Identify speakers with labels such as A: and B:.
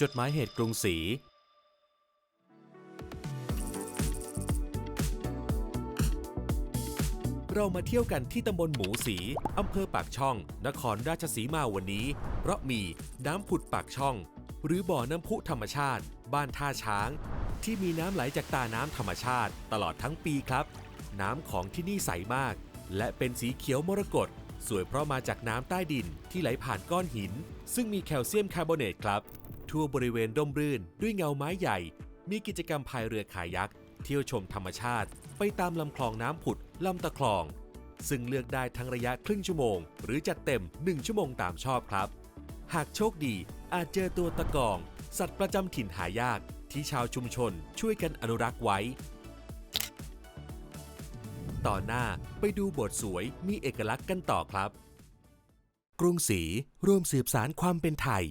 A: จดหมายเหตุกรุงศรีเรามาเที่ยวกันที่ตำบลหมูสี อำเภอปากช่อง นครราชสีมาวันนี้ เพราะมีน้ำผุดปากช่อง หรือบ่อน้ำพุธรรมชาติ บ้านท่าช้าง ที่มีน้ำไหลจากตาน้ำธรรมชาติ ตลอดทั้งปีครับ น้ำของที่นี่ใสมาก และเป็นสีเขียวมรกตสวยเพราะมาจากน้ำใต้ดินที่ไหลผ่านก้อนหิน ซึ่งมีแคลเซียมคาร์บอเนตครับ ทั่วบริเวณร่มรื่น ด้วยเงาไม้ใหญ่ มีกิจกรรมพายเรือคายัก เที่ยวชมธรรมชาติ ไปตามลำคลองน้ำผุดลำตะคลอง ซึ่งเลือกได้ทั้งระยะครึ่งชั่วโมง หรือจัดเต็ม 1 ชั่วโมงตามชอบครับ หากโชคดีอาจเจอตัวตะกอง สัตว์ประจำถิ่นหายากที่ชาวชุมชนช่วยกันอนุรักษ์ไว้ ต่อหน้าไปดูโบทสวยมีเอกลักษณ์กันต่อครับ กรุงศรีร่วมสืบสารความเป็นไทย